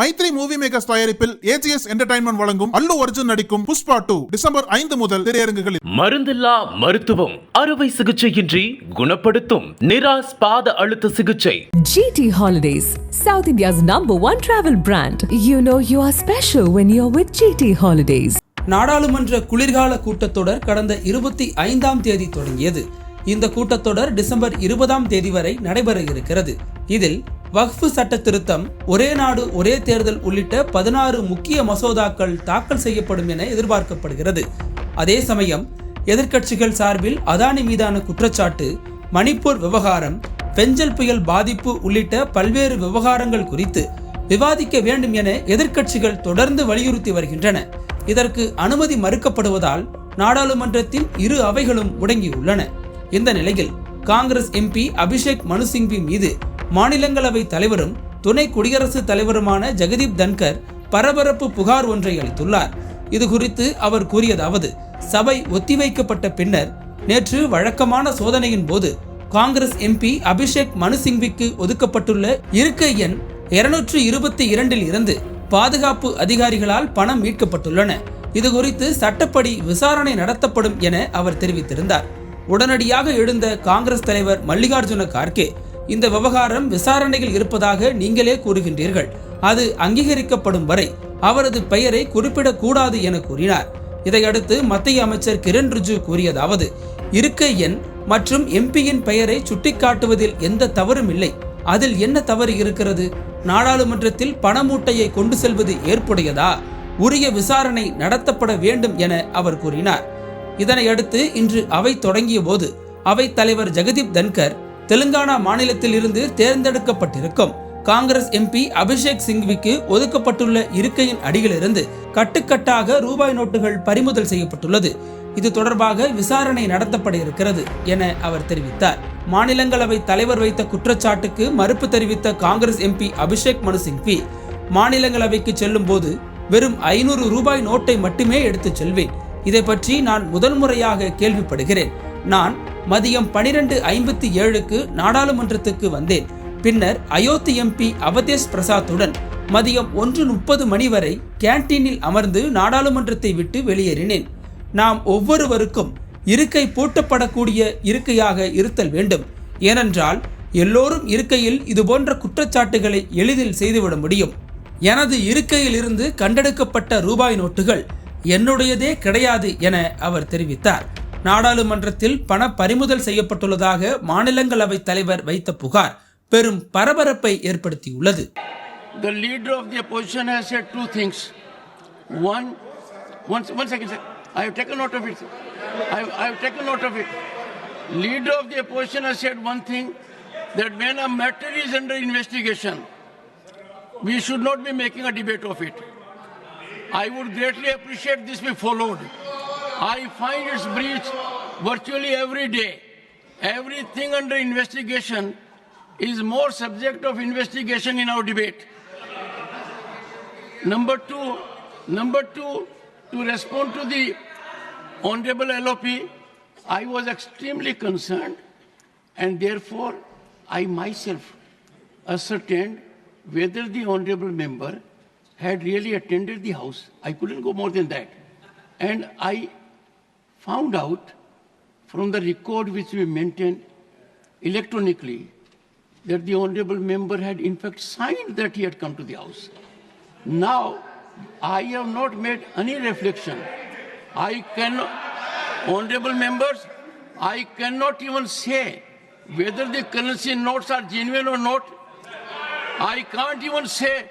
Maithri movie makers தயாரிப்பில் AGS entertainment வழங்கும் அல்லு அர்ஜுன் நடிக்கும் புஷ்பா டூ டிசம்பர் ஐந்து முதல் திரையரங்குகளில் மருந்தில்லா மருத்துவம் அறுவை சிகிச்சையின்றி குணப்படுத்தும் நிராஸ் பாத அழுத்த சிகிச்சை GT Holidays, South India's number one travel brand. You know you are special when you're with GT Holidays. நாடாளுமன்ற குளிர்கால கூட்டத்தொடர் கடந்த இருபத்தி ஐந்தாம் தேதி தொடங்கியது இந்த கூட்டத்தொடர் டிசம்பர் இருபதாம் தேதி வரை நடைபெற இருக்கிறது இதில் வக்ஃபு சட்ட திருத்தம் ஒரே நாடு ஒரே தேர்தல் உள்ளிட்ட பதினாறு முக்கிய மசோதாக்கள் தாக்கல் செய்யப்படும் என எதிர்பார்க்கப்படுகிறது. அதே சமயம் எதிர்க்கட்சிகள் சார்பில் அதானி மீதான குற்றச்சாட்டு மணிப்பூர் விவகாரம் பெஞ்சல் புயல் பாதிப்பு உள்ளிட்ட பல்வேறு விவகாரங்கள் குறித்து விவாதிக்க வேண்டும் என எதிர்க்கட்சிகள் தொடர்ந்து வலியுறுத்தி வருகின்றன. இதற்கு அனுமதி மறுக்கப்படுவதால் நாடாளுமன்றத்தின் இரு அவைகளும் முடங்கியுள்ளன. இந்த நிலையில் காங்கிரஸ் எம்பி அபிஷேக் மனு சிங்வி மீது மாநிலங்களவை தலைவரும் துணை குடியரசுத் தலைவருமான ஜெகதீப் தன்கர் பரபரப்பு புகார் ஒன்றை அளித்துள்ளார். இது குறித்து அவர் கூறியதாவது சபை ஒத்திவைக்கப்பட்ட பின்னர் நேற்று வழக்கமான சோதனையின் போது காங்கிரஸ் எம்பி அபிஷேக் மனு சிங்விக்கு ஒதுக்கப்பட்டுள்ள இருக்கை எண் இருநூற்று இருபத்தி இரண்டில் இருந்து பாதுகாப்பு அதிகாரிகளால் பணம் மீட்கப்பட்டுள்ளன. இது குறித்து சட்டப்படி விசாரணை நடத்தப்படும் என அவர் தெரிவித்திருந்தார். உடனடியாக எழுந்த காங்கிரஸ் தலைவர் மல்லிகார்ஜுன கார்கே இந்த விவகாரம் விசாரணையில் இருப்பதாக நீங்களே கூறுகின்றீர்கள். அது அங்கீகரிக்கப்படும் வரை அவரது பெயரை குறிப்பிடக்கூடாது என கூறினார். இதையடுத்து மத்திய அமைச்சர் கிரண் ரிஜு கூறியதாவது இருக்கை எண் மற்றும் எம்பியின் பெயரை சுட்டிக்காட்டுவதில் எந்த தவறும் இல்லை. அதில் என்ன தவறு இருக்கிறது? நாடாளுமன்றத்தில் பணமூட்டையை கொண்டு செல்வது ஏற்புடையதா? உரிய விசாரணை நடத்தப்பட வேண்டும் என அவர் கூறினார். இதனையடுத்து இன்று அவை தொடங்கிய போது அவைத் தலைவர் ஜெகதீப் தன்கர் தெலுங்கானா மாநிலத்தில் இருந்து தேர்ந்தெடுக்கப்பட்டிருக்கும். காங்கிரஸ் எம்பி அபிஷேக் சிங்விக்கு ஒதுக்கப்பட்டுள்ள இருக்கையின் அடியிலிருந்து கட்டுக்கட்டாக ரூபாய் நோட்டுகள் பறிமுதல் செய்யப்பட்டுள்ளது. இது தொடர்பாக விசாரணை நடத்தப்பட இருக்கிறது என அவர் தெரிவித்தார். மாநிலங்களவை தலைவர் வைத்த குற்றச்சாட்டுக்கு மறுப்பு தெரிவித்த காங்கிரஸ் எம்பி அபிஷேக் மனு சிங்வி மாநிலங்களவைக்கு செல்லும் போது வெறும் ஐநூறு ரூபாய் நோட்டை மட்டுமே எடுத்துச் செல்வேன். இதை பற்றி நான் முதல் முறையாக கேள்விப்படுகிறேன். நான் மதியம் பனிரெண்டு ஐம்பத்தி ஏழுக்கு நாடாளுமன்றத்துக்கு வந்தேன். பின்னர் அயோத்தி எம்பி அவதேஷ் பிரசாத்துடன் மதியம் ஒன்று முப்பது மணி வரை கேன்டீனில் அமர்ந்து நாடாளுமன்றத்தை விட்டு வெளியேறினேன். நாம் ஒவ்வொருவருக்கும் இருக்கை பூட்டப்படக்கூடிய இருக்கையாக இருத்தல் வேண்டும். ஏனென்றால் எல்லோரும் இருக்கையில் இதுபோன்ற குற்றச்சாட்டுகளை எளிதில் செய்துவிட முடியும். எனது இருக்கையில் இருந்து கண்டெடுக்கப்பட்ட ரூபாய் நோட்டுகள் என்னுடையதே கிடையாது என அவர் தெரிவித்தார் நாடாளுமன்றத்தில் பண பறிமுதல் செய்யப்பட்டுள்ளதாக மாநிலங்களவை தலைவர் வைத்த புகார் பெரும் பரபரப்பை ஏற்படுத்தியுள்ளது The leader of the opposition has said two things. One, one, one second, sir. I have taken note of it. sir. I have, I have taken note of it. Leader of the opposition has said one thing that when a matter is under investigation, we should not be making a debate of it. I would greatly appreciate this be followed. I find its breach virtually every day. Everything under investigation is more subject of investigation in our debate. Number two, number two, to respond to the Honorable LOP, I was extremely concerned and therefore I myself ascertained whether the Honorable member had really attended the House. I couldn't go more than that. And I found out from the record which we maintain electronically that the honorable member had in fact signed that he had come to the house. Now, I have not made any reflection. I cannot, honorable members, I cannot even say whether the currency notes are genuine or not. I can't even say